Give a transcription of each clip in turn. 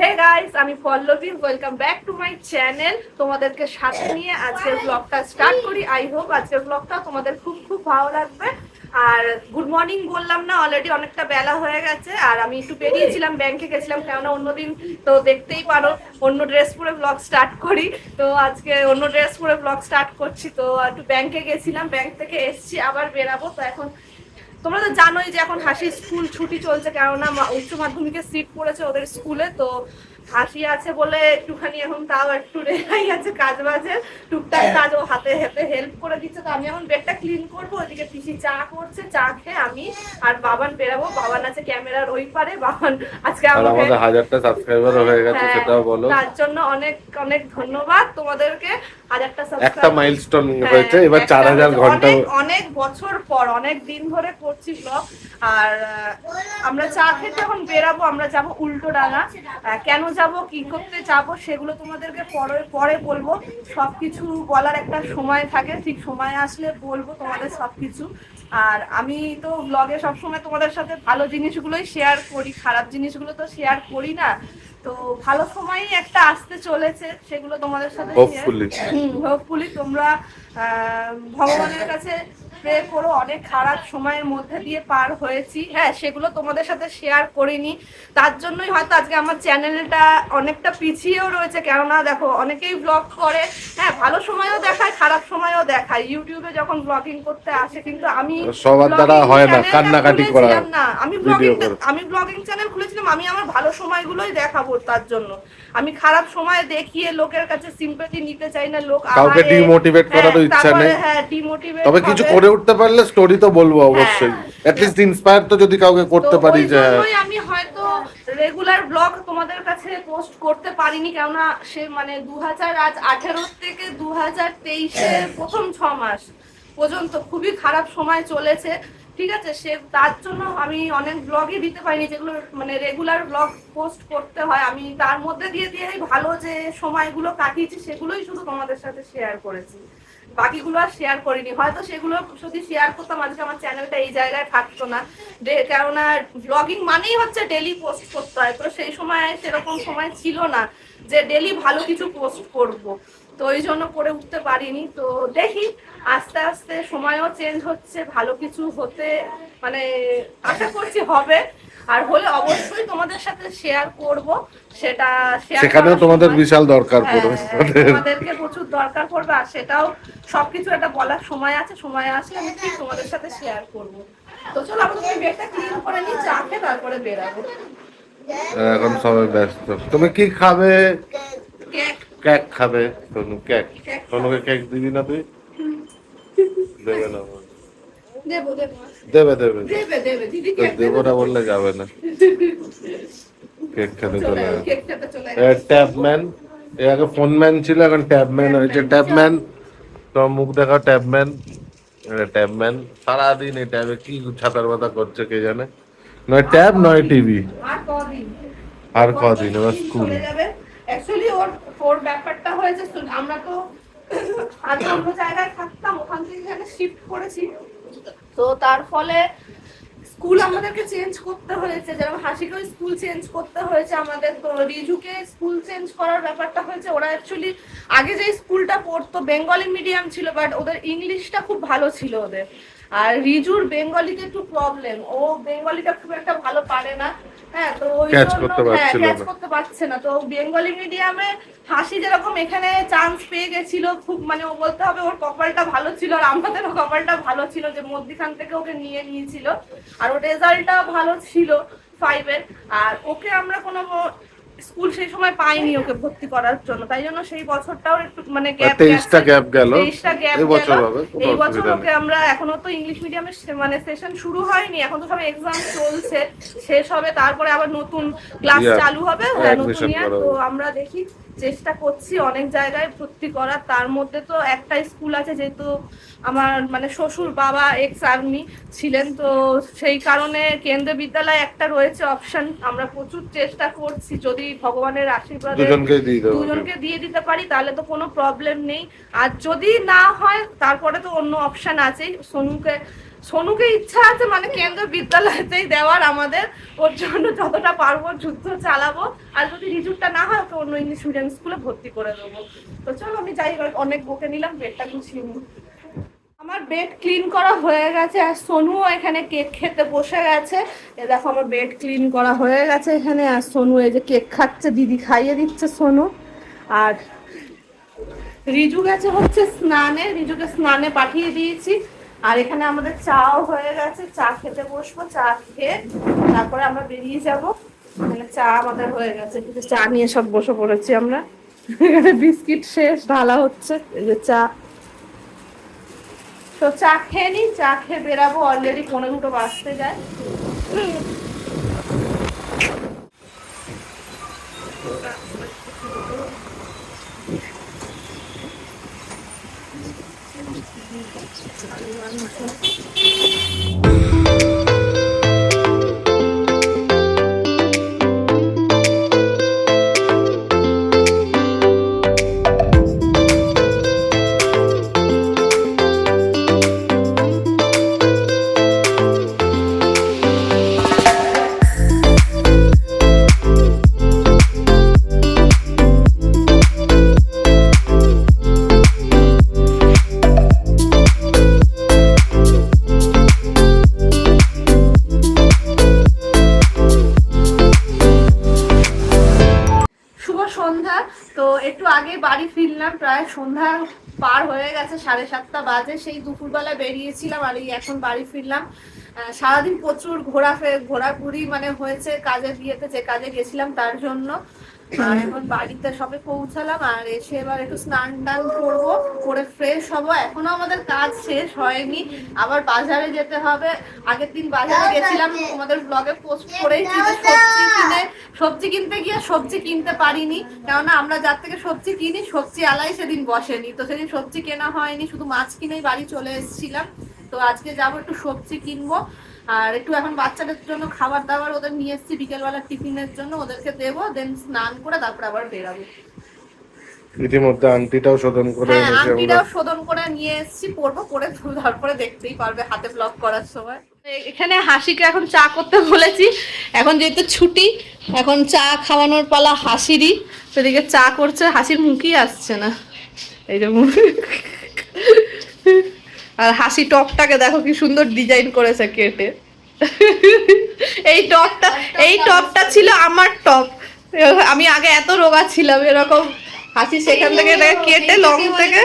হে guys আমি Pallavi welcome back to my channel তোমাদেরকে সাথে নিয়ে আজকের ব্লগটা স্টার্ট করি। আই হোপ আজকের ব্লগটা তোমাদের খুব খুব ভালো লাগবে। আর গুড মর্নিং বললাম না অলরেডি অনেকটা বেলা হয়ে গেছে। আর আমি একটু বেরিয়েছিলাম ব্যাংকে গেছিলাম, কেননা অন্যদিন তো দেখতেই পারো, অন্য ড্রেস পরে ব্লগ স্টার্ট করি। তো আজকে অন্য ড্রেস পরে ব্লগ স্টার্ট করছি। তো একটু ব্যাংকে গেছিলাম ব্যাংক থেকে এসছি, আবার বেরাবো। তো এখন তোমরা তো জানোই যে এখন হাসি স্কুল ছুটি চলছে কেননা উচ্চ মাধ্যমিকের সিট পড়েছে ওদের স্কুলে, তো হাসি আছে বলে একটুখানি এখন তাও একটু রেহাই আছে কাজ বাজে। টুকটাক কাজ ও হাতে হাতে হেল্প করে দিচ্ছে। তো আমি এখন বেডটা ক্লিন করব ওইদিকে পিসি চা করছে চা খেয়ে আমি আর বাবান বেরাবো। বাবান আছে ক্যামেরার ওই পারে বাবান আজকে আমাদের হাজারটা সাবস্ক্রাইবার হয়ে গেছে হ্যাঁ, সেটাও বলো। তার জন্য অনেক অনেক ধন্যবাদ। তোমাদেরকে হাজারটা একটা মাইলস্টোন হ্যাঁ, হয়েছে এবার একটা চার হাজার হচ্ছে। ঘণ্টা অনেক অনেক বছর পর অনেক দিন ধরে করছি ব্লগ আর আমরা চা খেতে এখন বেরাবো আমরা যাব উল্টো ডাঙা কেন যাব কি করতে যাব সেগুলো তোমাদেরকে পরে পরে বলব। সবকিছু বলার একটা সময় থাকে ঠিক সময় আসলে বলব তোমাদের সবকিছু। আর আমি তো ব্লগে সবসময় তোমাদের সাথে ভালো জিনিসগুলোই শেয়ার করি খারাপ জিনিসগুলো তো শেয়ার করি না। তো ভালো সময়ই একটা আসতে চলেছে সেগুলো তোমাদের সাথে. হোপফুলি তোমরা ভগবানের কাছে প্রে করো অনেক খারাপ সময়ের মধ্যে দিয়ে পার হয়েছি। হ্যাঁ সেগুলো তোমাদের সাথে শেয়ার করিনি। তার জন্যই হয়তো আজকে আমার চ্যানেলটা অনেকটা পিছিয়েও রয়েছে। কেননা দেখো অনেকেই ব্লগ করে। হ্যাঁ ভালো সময়ও দেখায় খারাপ সময়ও দেখায়। ইউটিউবে যখন ব্লগিং করতে আসে কিন্তু আমি সবার দ্বারা হয় না, কান্নাকাটি করা। না। আমি ব্লগিং আমি ব্লগিং চ্যানেল খুলেছিলাম আমি আমার ভালো সময়গুলোই দেখাবো তার জন্য। আমি খারাপ সময় দেখিয়ে লোকের কাছে সিম্পেথি নিতে চাই না লোক কাউকে demotivate করারও হ্যাঁ, ইচ্ছা নেই। হ্যাঁ ডিমোটিভেট তবে কিছু করে উঠতে পারলে স্টোরি তো বলব অবশ্যই। অ্যাটলিস্ট ইন্সপায়ার তো যদি কাউকে করতে পারি যে হ্যাঁ, আমি হয়তো রেগুলার ব্লগ তোমাদের কাছে পোস্ট করতে পারিনি কেননা সে মানে দু হাজার আজ আঠেরো থেকে দু হাজার তেইশের প্রথম ছ মাস পর্যন্ত খুবই খারাপ সময় চলেছে। ঠিক আছে, সে তার জন্য আমি অনেক ব্লগই দিতে পারিনি, যেগুলো মানে রেগুলার ব্লগ পোস্ট করতে হয়। আমি তার মধ্যে দিয়ে দিয়েই ভালো যে সময়গুলো কাটিয়েছি, সেগুলোই শুধু তোমাদের সাথে শেয়ার করেছি। বাকিগুলো আর শেয়ার করিনি। হয়তো সেগুলো যদি শেয়ার করতাম আজকে আমার চ্যানেলটা এই জায়গায় থাকতো না। কেননা ব্লগিং মানেই হচ্ছে ডেলি পোস্ট করতে হয়। তো সেই সময় সেরকম সময় ছিল না যে ডেলি ভালো কিছু পোস্ট করব। তো ওই জন্য করে উঠতে পারিনি। তো দেখি, আস্তে আস্তে সময়ও চেঞ্জ হচ্ছে, ভালো কিছু হতে মানে আশা করছি হবে। আর হলে অবশ্যই তোমাদের সাথে শেয়ার করব। সেটা সেখানেও তোমাদের বিশাল দরকার পড়বে। হ্যাঁ, তোমাদেরকে প্রচুর দরকার পড়বে আর সেটাও সবকিছু একটা বলার সময় আছে সময় আসলে আমি ঠিক তোমাদের সাথে শেয়ার করব। তো চলো আমরা তুমি বেডটা ক্লিন করে নিই চা খেয়ে তারপরে বেরাবো। এখন সবাই ব্যস্ত। তুমি কি খাবে? কেক খাবে সোনু কেক। সোনুকে কেক দিবি না তুই? দেবে না। দেবো দেবো। দেবে না বললে যাবে না। কেক খেতে চলে কেক খেতে ট্যাবম্যান এর আগে ফোনম্যান ছিল এখন ট্যাবম্যান হয়েছে। ট্যাবম্যান তো মুখ দেখা ট্যাবম্যান ট্যাবম্যান সারাদিন এই ট্যাবে কি ছাতার মাথা করছে কে জানে? নয় ট্যাব নয় টিভি। আর কদিন? এবার স্কুল। অ্যাকচুয়ালি ওর ওর ব্যাপারটা হয়েছে আমরা তো আগে অন্য জায়গায় থাকতাম ওখান থেকে এখানে শিফট করেছি। তো তার ফলে স্কুল আমাদেরকে চেঞ্জ করতে হয়েছে, যেরকম হাসিকেও স্কুল চেঞ্জ করতে হয়েছে আমাদের, তো রিজুকে স্কুল চেঞ্জ করার ব্যাপারটা হয়েছে, ওরা অ্যাকচুয়ালি আগে যে স্কুলটা পড়তো বেঙ্গলি মিডিয়াম ছিল বাট ওদের ইংলিশটা খুব ভালো ছিল ওদের। আর রিজুর বেঙ্গলিতে একটু প্রবলেম ও বেঙ্গলিটা খুব একটা ভালো পারে না। হ্যাঁ তো ওই Catch করতে হ্যাঁ পারছিল না। করতে পারছে না। তো বেঙ্গলি মিডিয়ামে হাসি যেরকম এখানে চান্স পেয়ে গেছিল খুব মানে ও বলতে হবে ওর কপালটা ভালো ছিল আর আমাদেরও কপালটা ভালো ছিল যে মধ্যিখান থেকে ওকে নিয়ে নিয়েছিল। আর ওর রেজাল্টটা ভালো ছিল ফাইভের আর ওকে আমরা কোনো স্কুল সেই সময় পাইনি ওকে ভর্তি করার জন্য। তাই জন্য সেই বছরটাও একটু মানে গ্যাপ তেইশটা গ্যাপ গেল। তেইশটা গ্যাপ এই বছর গেল। এই বছর ওকে আমরা এখনও তো ইংলিশ মিডিয়ামের মানে সেশন শুরু হয়নি এখন তো সব এক্সাম চলছে শেষ হবে তারপরে আবার নতুন ক্লাস চালু হবে। হ্যাঁ নতুন ইয়ার তো আমরা দেখি। চেষ্টা করছি অনেক জায়গায় ভর্তি করার। তার মধ্যে তো একটা স্কুল আছে যেহেতু আমার মানে শ্বশুর বাবা এক্স আর্মি ছিলেন। তো সেই কারণে কেন্দ্রীয় বিদ্যালয় একটা রয়েছে অপশন আমরা প্রচুর চেষ্টা করছি। যদি ভগবানের আশীর্বাদ দুজনকে দিয়ে দুজনকে দিয়ে দিতে পারি তাহলে তো কোনো প্রবলেম নেই। আর যদি না হয় তারপরে তো অন্য অপশন আছে সোনুকে সোনুকে ইচ্ছা আছে মানে কেন্দ্র বিদ্যালয়তেই দেওয়ার আমাদের। ওর জন্য যতটা পারব যুদ্ধ চালাবো। আর যদি রিজুকটা না হয়, ওকে অন্য ইংলিশ মিডিয়াম স্কুলে ভর্তি করে দেবো। তো চলো, আমি যাই অনেক বকে নিলাম, বেডটা গুছিয়ে নিই। আমার বেড ক্লিন করা হয়ে গেছে, আর সোনুও এখানে কেক খেতে বসে গেছে। এ দেখো, আমার বেড ক্লিন করা হয়ে গেছে এখানে, আর সোনু এই যে কেক খাচ্ছে, দিদি খাইয়ে দিচ্ছে সোনু। আর রিজু গেছে হচ্ছে স্নানে, রিজুকে স্নানে পাঠিয়ে দিয়েছি। আর এখানে আমাদের চাও হয়ে গেছে, চা খেতে বসবো, চা খেয়ে তারপরে আমরা বেরিয়ে যাব। এখানে চা আমাদের হয়ে গেছে কিন্তু চা নিয়ে সব বসে পড়েছি আমরা। এখানে বিস্কিট শেষ, ঢালা হচ্ছে, এই যে চা। তো চা খেয়ে নিই, চা খেয়ে বেরাবো অলরেডি পনেরো দুটো বাঁচতে যায়। ちょっと言わな সন্ধ্যা, তো একটু আগে বাড়ি ফিরলাম, প্রায় সন্ধ্যা পার হয়ে গেছে, সাড়ে সাতটা বাজে, সেই দুপুরবেলা বেরিয়েছিলাম আর এই এখন বাড়ি ফিরলাম। সারাদিন প্রচুর ঘোরাফে, ঘোরাঘুরি মানে হয়েছে কাজে বিয়েতে যে কাজে গেছিলাম তার জন্য। আর এখন বাড়িতে সবে পৌঁছালাম আর এসে এবার একটু স্নান টান করব করে ফ্রেশ হব। এখনও আমাদের কাজ শেষ হয়নি। আবার বাজারে যেতে হবে। আগের দিন বাজারে গেছিলাম তোমাদের ব্লগে পোস্ট করেছি সবজি কিনে সবজি কিনতে গিয়ে সবজি কিনতে পারিনি। কেননা আমরা যার থেকে সবজি কিনি সবজি আলাই সেদিন বসেনি। তো সেদিন সবজি কেনা হয়নি শুধু মাছ কিনেই বাড়ি চলে এসেছিলাম। তো আজকে যাব একটু সবজি কিনবো। আর একটু এখন বাচ্চাদের জন্য খাবার দাবার ওদের নিয়ে এসেছি বিকেলবেলা টিফিনের জন্য ওদেরকে দেবো দেন স্নান করে তারপর আবার বেরাবো। ইতিমধ্যে আংটিটাও শোধন করে হ্যাঁ আংটিটাও শোধন করে নিয়ে এসেছি পরবো পরে তারপরে দেখতেই পারবে হাতে ব্লগ করার সময়। এখানে হাসিকে এখন চা করতে বলেছি এখন যেহেতু ছুটি এখন চা খাওয়ানোর পালা হাসিরই সেদিকে চা করছে হাসির মুখই আসছে না। এই যে মুখ। আর হাসি টপটাকে দেখো কি সুন্দর ডিজাইন করেছে কেটে। এই টপটা এই টপটা ছিল আমার টপ। আমি আগে এত রোগা ছিলাম, এরকম হাসি সেখান থেকে কেটে লং থেকে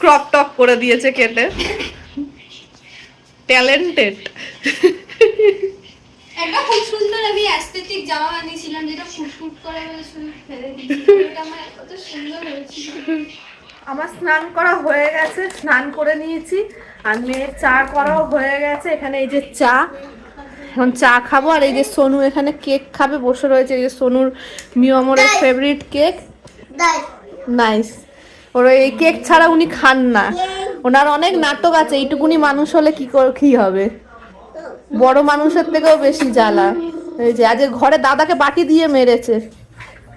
ক্রপ টপ করে দিয়েছে কেটে। ট্যালেন্টেড একটা খুব সুন্দর আমি অ্যাস্থেটিক জামা বানিয়েছিলাম, যেটা করে ফেলে এটা আমার সুন্দর হয়েছিল। আমার স্নান করা হয়ে গেছে স্নান করে নিয়েছি আর মেয়ের চা করাও হয়ে গেছে। এখানে এই যে চা এখন চা খাব আর এই যে সোনু এখানে কেক খাবে বসে রয়েছে এই যে সোনুর মিয়মরের ফেভারিট কেক। নাইস ওর এই কেক ছাড়া উনি খান না। ওনার অনেক নাটক আছে এইটুকুনি মানুষ হলে কি করে কি হবে? বড় মানুষের থেকেও বেশি জ্বালা। এই যে আজ ঘরে দাদাকে বাটি দিয়ে মেরেছে।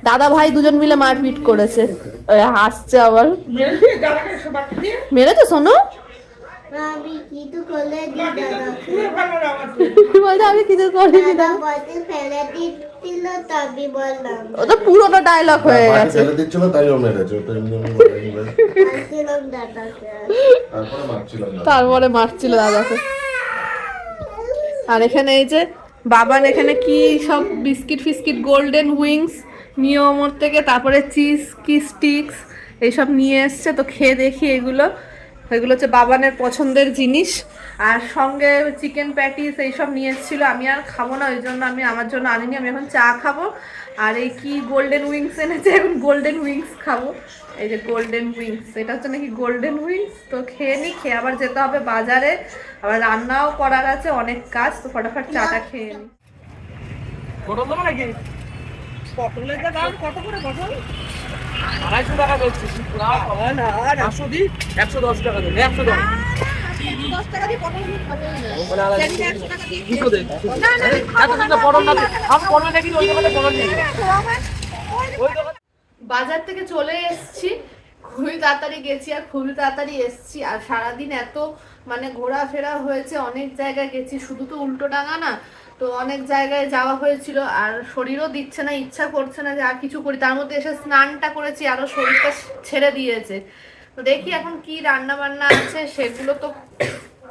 দাদা ভাই দুজন মিলে মারপিট করেছে। হাসছে আবার। মেরেছে শোনো আমি কিছু করিনি ও তো পুরোটা ডায়লগ হয়ে গেছে। ফেলে দিচ্ছিল তাই ও মেরেছে। আসছিলাম দাদাকে। তারপরে তারপরে মারছিল দাদাকে। আর এখানে এই যে বাবান এখানে কি সব বিস্কিট ফিস্কিট গোল্ডেন উইংস নিয়মর থেকে তারপরে চিজ কি স্টিক্স এইসব নিয়ে এসছে তো খেয়ে দেখি এগুলো। এগুলো হচ্ছে বাবানের পছন্দের জিনিস। আর সঙ্গে চিকেন প্যাটিস এইসব নিয়ে এসেছিল আমি আর খাব না ওই জন্য আমি আমার জন্য আনিনি আমি এখন চা খাব। আর এই কি গোল্ডেন উইংস এনেছে এখন গোল্ডেন উইংস খাব। এই যে গোল্ডেন উইংস এটা হচ্ছে নাকি গোল্ডেন উইংস তো খেয়ে নি খেয়ে আবার যেতে হবে বাজারে। আবার রান্নাও করার আছে অনেক কাজ তো ফটাফট চাটা খেয়ে নি। পটল দেবো নাকি? পটলের যা দাম? কত করে পটল আড়াইশো টাকা দিচ্ছি একশো দিই একশো দশ। টাকা দেবে একশো দশ মানে বাজার থেকে চলে এসেছি। খুবই তাড়াতাড়ি গেছি আর খুবই তাড়াতাড়ি এসছি। আর সারাদিন এত মানে ঘোরাফেরা হয়েছে অনেক জায়গায় গেছি। শুধু তো উল্টো ডাঙা না তো অনেক জায়গায় যাওয়া হয়েছিল আর শরীরও দিচ্ছে না, ইচ্ছা করছে না যে আর কিছু করি। তার মধ্যে এসে স্নানটা করেছি, আরও শরীরটা ছেড়ে দিয়েছে। তো দেখি এখন কি রান্না বান্না আছে, সেগুলো তো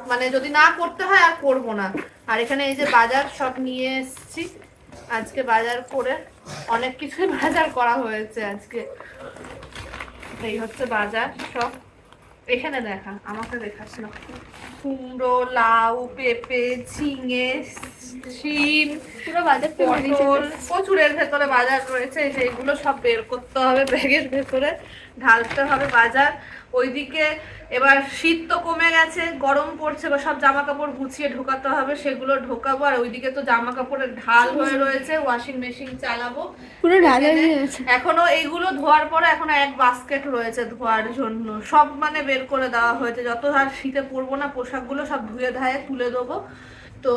মানে যদি না করতে হয় আর করব না। আর এখানে এই যে বাজার সব নিয়ে এসেছি, আজকে বাজার করে অনেক কিছুই বাজার করা হয়েছে আজকে। এই হচ্ছে বাজার সব। এখানে দেখা, আমাকে দেখাস না। কুমড়ো, লাউ, পেঁপে, ঝিঙে শিম পটল প্রচুরের ভেতরে বাজার রয়েছে সেইগুলো সব বের করতে হবে ব্যাগের ভেতরে ঢালতে হবে বাজার। ওইদিকে এবার শীত তো কমে গেছে গরম পড়ছে বা সব জামা কাপড় গুছিয়ে ঢোকাতে হবে সেগুলো ঢোকাবো আর ওইদিকে তো জামা কাপড়ের ঢাল হয়ে রয়েছে ওয়াশিং মেশিন চালাবো। পুরো এখনও এইগুলো ধোয়ার পরে এখনও এক বাস্কেট রয়েছে ধোয়ার জন্য সব মানে বের করে দেওয়া হয়েছে যত আর শীতে পরবো না পোশাকগুলো সব ধুয়ে ধায়ে তুলে দেবো। তো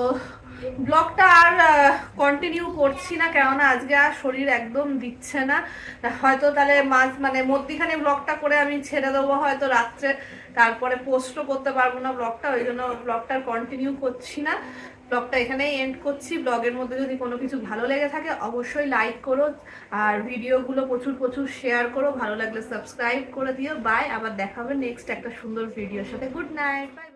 ব্লগটা আর কন্টিনিউ করছি না, কেননা আজকে আর শরীর একদম দিচ্ছে না। হয়তো তাহলে মাঝ মানে মধ্যিখানে ব্লগটা করে আমি ছেড়ে দেবো হয়তো রাত্রে, তারপরে পোস্টও করতে পারব না ব্লগটা, ওই জন্য ব্লগটা কন্টিনিউ করছি না। ব্লগটা এখানেই এন্ড করছি। ব্লগের মধ্যে যদি কোনো কিছু ভালো লেগে থাকে, অবশ্যই লাইক করো, আর ভিডিওগুলো প্রচুর প্রচুর শেয়ার করো। ভালো লাগলে সাবস্ক্রাইব করে দিও। বাই আবার দেখাবে নেক্সট একটা সুন্দর ভিডিওর সাথে। Good night bye